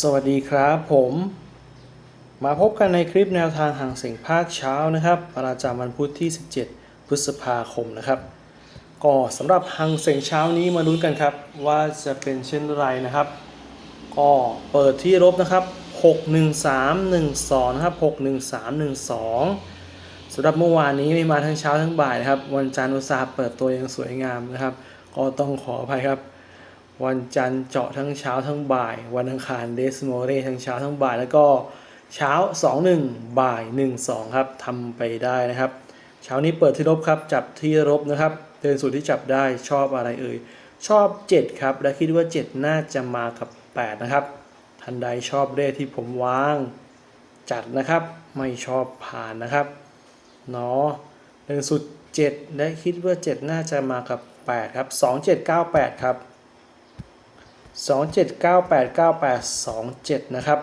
สวัสดีครับผม มาพบกันในคลิปแนวทางห่างเสียงภาคเช้านะครับประจำวันพุธที่ 17 พฤษภาคมนะครับ ก็สำหรับห่างเสียงเช้านี้มาลุ้นกันครับ ว่าจะเป็นเช่นไรนะครับ ก็เปิดที่รบนะครับ 61312นะครับ61312สำหรับเมื่อวานนี้ไม่มาทั้งเช้าทั้งบ่ายนะครับ วันจันทร์อุตสาห์เปิดตัวอย่างสวยงามนะครับ ก็ต้องขออภัยครับ วันจันทร์เจาะทั้งเช้าทั้งบ่าย วันอังคารเดสโมเรทั้งเช้าทั้งบ่าย แล้วก็เช้า 2-1 บ่าย 1-2 ครับทำไปได้นะครับ เช้านี้เปิดที่ลบครับ จับที่ลบนะครับเป็นสูตรที่จับได้ชอบอะไรเอ่ย ชอบ 7 ครับ และคิดว่า 7 น่าจะมากับ 8 นะครับท่านใดชอบเลขที่ผมวาง จัดนะครับ ไม่ชอบผ่านนะครับเนาะหนึ่งสุด 7 และคิดว่า 7 น่าจะมากับ 8 ครับ 2798 ครับ 27989827 นะครับ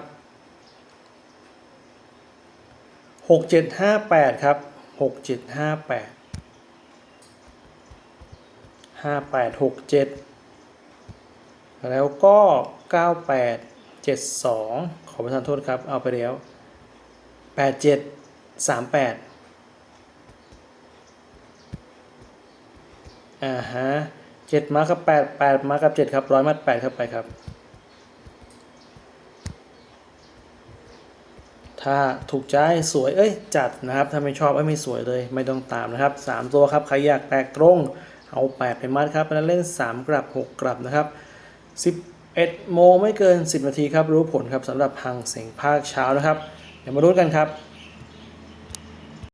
6758 ครับ 6758 5867 แล้วก็ 9872 ขอประทานโทษครับ เอาไปแล้ว 8738อ่าฮะ เจ็ดมากับแปดแปดมากับเจ็ดครับร้อยมัดแปดเข้าไปครับ ถ้าถูกใจสวยเอ้ยจัดนะครับ ถ้าไม่ชอบเอ้ยไม่สวยเลย ไม่ต้องตามนะครับสามตัวครับใครอยากแตกตรง เอาแปดไปมัดครับแล้วเล่นสามกลับหกกลับนะครับสิบเอ็ดโมงไม่เกินสิบนาทีครับรู้ผลครับสำหรับพังเสียงภาคเช้านะครับเดี๋ยวมารู้กันครับ